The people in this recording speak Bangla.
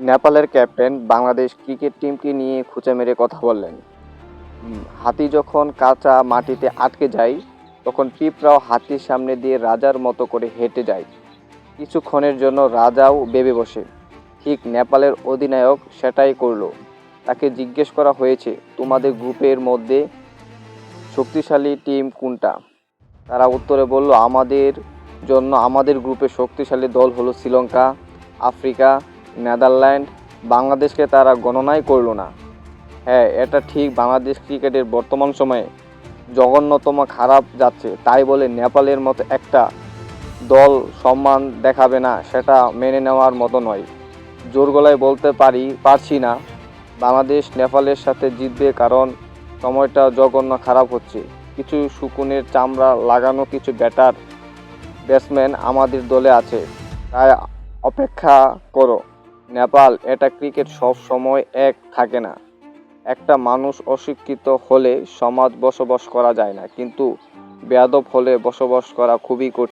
নেপালের ক্যাপ্টেন বাংলাদেশ ক্রিকেট টিমকে নিয়ে খুঁচে মেরে কথা বললেন। হাতি যখন কাঁচা মাটিতে আটকে যায়, তখন পিঁপড়াও হাতির সামনে দিয়ে রাজার মতো করে হেঁটে যায়। কিছুক্ষণের জন্য রাজাও বেবে বসে। ঠিক নেপালের অধিনায়ক সেটাই করল। তাকে জিজ্ঞেস করা হয়েছে, তোমাদের গ্রুপের মধ্যে শক্তিশালী টিম কোনটা? তারা উত্তরে বলল, আমাদের জন্য আমাদের গ্রুপে শক্তিশালী দল হলো শ্রীলঙ্কা, আফ্রিকা নেদারল্যান্ড বাংলাদেশকে তারা গণনাই করল না। হ্যাঁ এটা ঠিক, বাংলাদেশ ক্রিকেটের বর্তমান সময়ে জঘন্যতম খারাপ যাচ্ছে। তাই বলে নেপালের মতো একটা দল সম্মান দেখাবে না, সেটা মেনে নেওয়ার মতো নয়। জোর গলায় বলতে পারি, পারছি না। বাংলাদেশ নেপালের সাথে জিতবে কারণ সময়টা জঘন্য খারাপ হচ্ছে। কিছু শুকুনের চামড়া লাগানো কিছু ব্যাটার ব্যাটসম্যান আমাদের দলে আছে। তাই অপেক্ষা করো। নেপাল এটা ক্রিকেট সব সময় এক থাকে না। একটা মানুষ অশিক্ষিত হলে সমাজ বসবাস করা যায় না, কিন্তু বেয়াদব হলে বসবাস করা খুবই কঠিন।